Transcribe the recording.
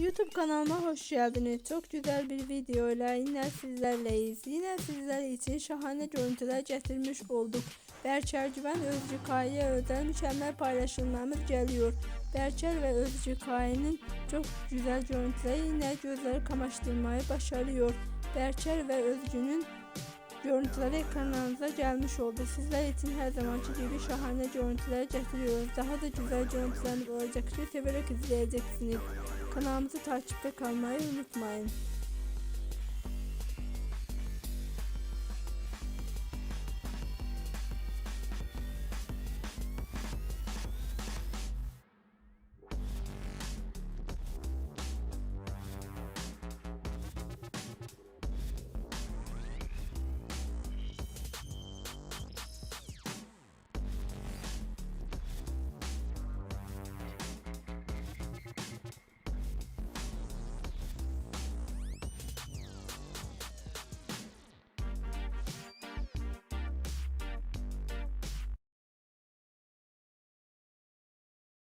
YouTube kanalıma hoş geldiniz. Çok güzel bir videoyla yine sizlerleyiz. Yine sizler için şahane görüntüler getirmiş olduk. Berçer Güven Özcü Kaya'ya özel mükemmel paylaşımlarımız geliyor. Berçer ve Özcü Kaya'nın çok güzel görüntüleri yine gözleri kamaştırmayı başarıyor. Berçer ve Özcü'nün görüntüleri ekranlarınıza gelmiş oldu. Sizler için her zamanki gibi şahane görüntüler getiriyoruz. Daha da güzel görüntülerimiz olacak. Severek izleyeceksiniz. Kanalımızı takipte kalmayı unutmayın.